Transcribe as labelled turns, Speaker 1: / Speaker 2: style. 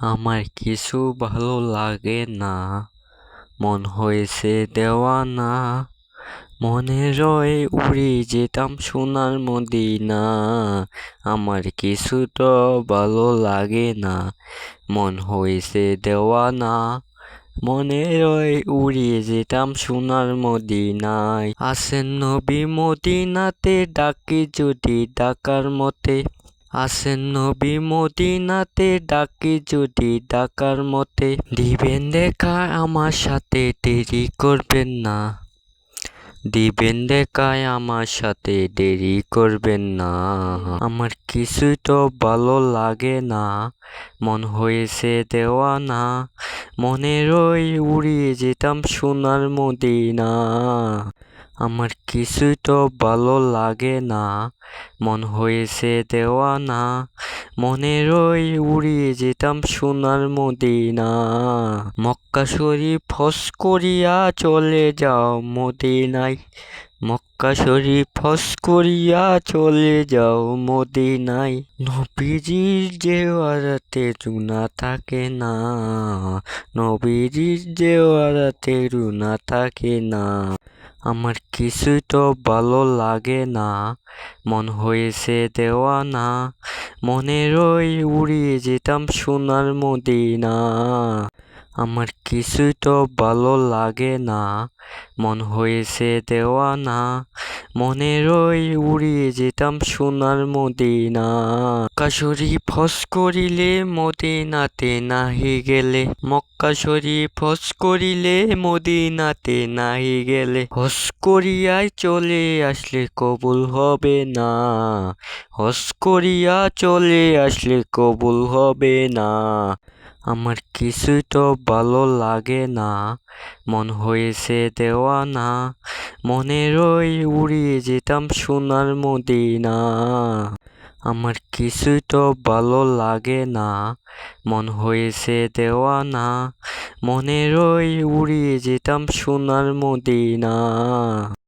Speaker 1: আমার কিছু ভালো লাগে না। মন হয়েছে দেওয়ানা। মনে রয়ে উড়ে যেতাম সোনার মদিনা। আমার কিছু তো ভালো লাগে না। মন হয়েছে দেওয়ানা। মনে রয়ে উড়িয়ে যেতাম সোনার মদিনায়। আসেন নবী মদিনাতে ডাকি যদি ডাকার মতে। আসেন নবী মদিনাতে ডাকি যদি ডাকার মতে, দিবেন দেখা আমার সাথে, দেরি করবেন না। দিবেন দেখায় আমার সাথে, দেরি করবেন না। আমার কিছুই তো ভালো লাগে না। মন হয়েছে দেওয়ানা। মনে রই উড়িয়ে যেতাম সোনার মদিনা। আমার কিছুই তো ভালো লাগে না। মন হয়েছে দেওয়া না মনের ওই উড়িয়ে যেতাম সোনার মদিনা। মক্কা শরীফ ফস করিয়া চলে যাও মদিনায়। মক্কা শরীফ ফস করিয়া চলে যাও মদিনায়। নবীজির জেওয়ারাতে রুনা থাকে না। নবীজির জেওয়ারাতে রুনা থাকে না। আমার কিছুই তো ভালো লাগে না। মন হয়েছে দেওয়ানা না মনেরই উড়িয়ে যেতাম সোনার মদিনা। আমার কিছুই তো ভালো লাগে না। মন হয়েছে দেওয়ানা মনে রই উড়িয়ে যেতাম সোনার মদিনা। মক্কা শরীফ ফস করিলে মদিনাতে নাহি গেলে, মক্কা শরীফ ফস করিলে মদিনাতে নাহি গেলে হস করিয়ায় চলে আসলে কবুল হবে না। হস করিয়া চলে আসলে কবুল হবে না। আমার কিছুই তো ভালো লাগে না। মন হয়েছে দেওয়ানা মনে রই উড়িয়ে যেতাম সোনার মদিনা। আমার কিছুই তো ভালো লাগে না। মন হয়েছে দেওয়ানা মনে রই উড়িয়ে যেতাম সোনার মদিনা।